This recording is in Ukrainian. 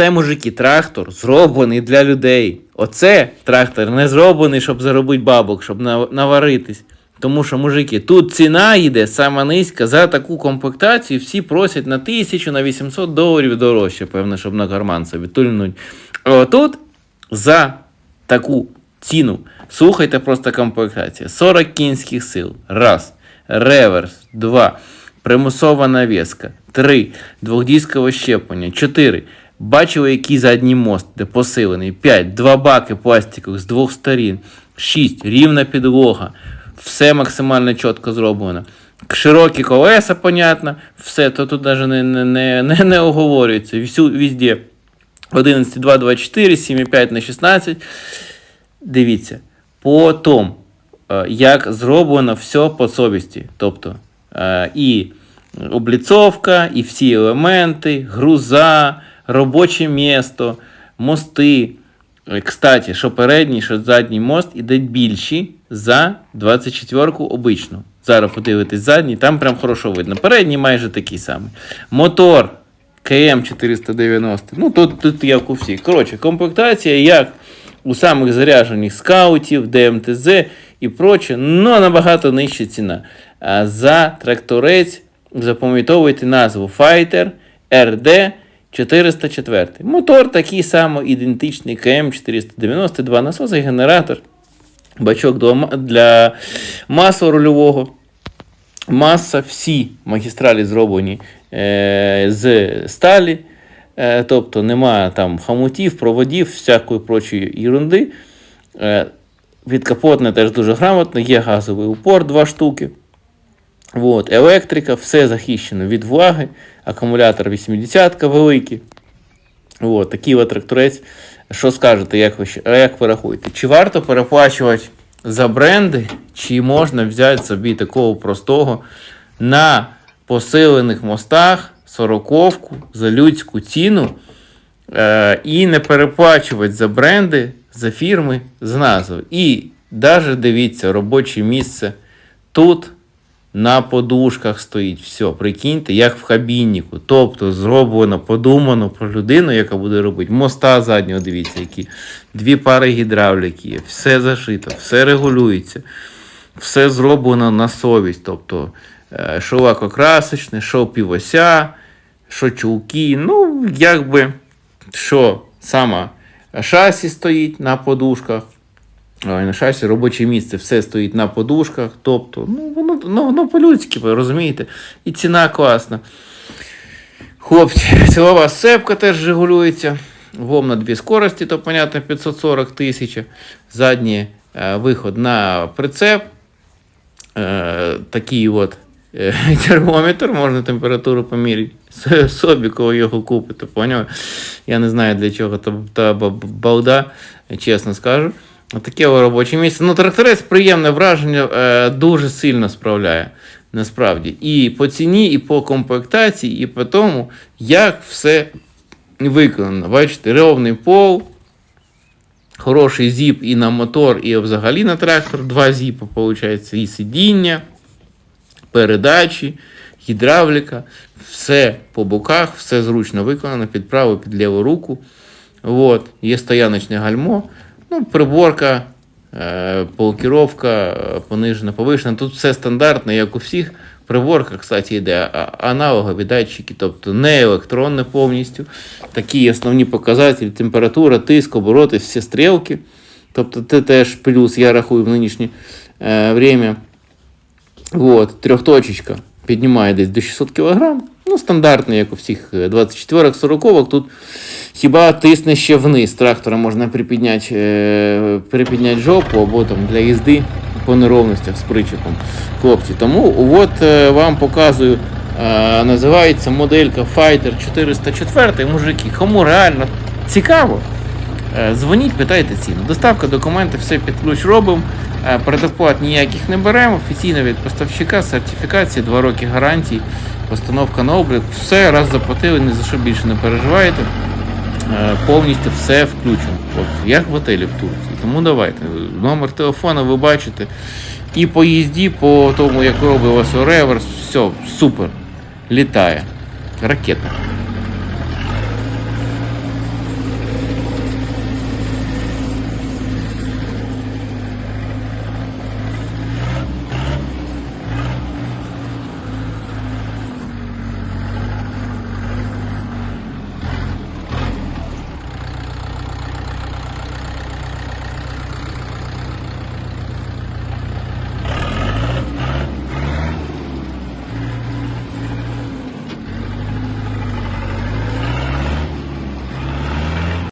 Оце, мужики, трактор зроблений для людей. Оце трактор не зроблений, щоб заробити бабок, щоб наваритись. Тому що, мужики, тут ціна йде сама низька за таку комплектацію. Всі просять на 1000, на 800 доларів дорожче, певно, щоб на карман собі тульнуть. А тут за таку ціну. Слухайте просто комплектація. 40 кінських сил. Раз. Реверс. Два. Примусова навіска. Три. Двохдіскове щеплення. Чотири. Бачили, який задній мост, де посилений. 5. Два баки пластикових з двох сторін. 6. Рівна підлога. Все максимально чітко зроблено. Широкі колеса, понятно. Все, то тут навіть не, не, не, не, оговорюється. Всю, везде 11,2, 24, 7,5 на 16. Дивіться. Потім, е, як зроблено все по совісті. Тобто е, і обліцовка, і всі елементи, груза, робоче місто, мости. Е, Кстати, що передній, що задній мост ідуть більші за 24-ку обичну. Зараз подивитись задній, там прям хорошо видно. Передній майже такий самий. Мотор КМ 490. Ну, тут, тут як у всіх. Коротше, комплектація як у самих заряджених скаутів, ДМТЗ і проче, ну набагато нижча ціна. А за тракторець запам'ятовуйте назву Fighter RD 404. Мотор такий само ідентичний КМ 492 насос і генератор. Бачок для масла рульового. Маса, всі магістралі зроблені е, з сталі, е, тобто немає там хамутів, проводів, всякої прочої ерунди. Е, Підкапотне теж дуже грамотно, є газовий упор, два штуки. От, електрика, все захищено від влаги, акумулятор 80 великий. От, такий тракторець. Що скажете, як ви, як ви рахуєте? Чи варто переплачувати за бренди, чи можна взяти собі такого простого на посилених мостах сороковку за людську ціну е, і не переплачувати за бренди, за фірми з назви. І навіть дивіться, робоче місце тут на подушках стоїть. Все, прикиньте, як в кабіннику. Тобто зроблено, подумано про людину, яка буде робити. Моста заднього, дивіться, які дві пари гідравліки є, все зашито, все регулюється, все зроблено на совість. Тобто, е, що лакокрасочне, що півося, що чулки. Ну, якби що сама шасі стоїть на подушках. На шасі робоче місце, все стоїть на подушках. Тобто, ну, воно, ну, воно по-людськи, розумієте? І ціна класна. Хлопці, силова сцепка теж регулюється. ВОМ на дві скорості, то, понятно, 540 тисяч. Задній е, виход на прицеп. Е, такий от е, термометр, можна температуру поміряти. Собі, коли його купити, поняв? Я не знаю для чого та, та балда, чесно скажу. Таке робоче місце. Ну, тракторець приємне враження, е, дуже сильно справляє. Насправді. І по ціні, і по комплектації, і по тому, як все виконано. Бачите, ровний пол, хороший зіп і на мотор, і взагалі на трактор. Два зіпи, виходить, і сидіння, передачі, гідравліка. Все по боках, все зручно виконано під праву, під ліву руку. От, є стояночне гальмо, ну, приборка, е, полкіровка, е, понижена, повишена. Тут все стандартно, як у всіх. Приборка, кстати, йде аналогові датчики, тобто не електронне повністю. Такі основні показателі: температура, тиск, обороти, всі стрілки. Тобто це теж плюс, я рахую в нинішнє е, время. Вот, трьохточечка піднімає десь до 600 кг. Ну, стандартно, як у всіх 24-40. Тут хіба тисне ще вниз. Трактора можна припідняти, е, припідняти жопу або там для їзди по неровностях з причепом. Хлопці. Тому от е, вам показую. е, називається моделька Fighter 404. Мужики, кому реально цікаво, Е, Дзвоніть, питайте ціну. Доставка, документи, все під ключ робимо. Е, Предоплат ніяких не беремо. Офіційно від поставщика, сертифікації, 2 роки гарантії, постановка на облік. Все раз заплатили, ні за що більше не переживаєте. Е, Повністю все включено. Хлопці, як в готелі в Турції. Тому давайте. Номер телефону ви бачите. І по їзді, по тому, як робить у вас реверс, все, супер. Літає. Ракета.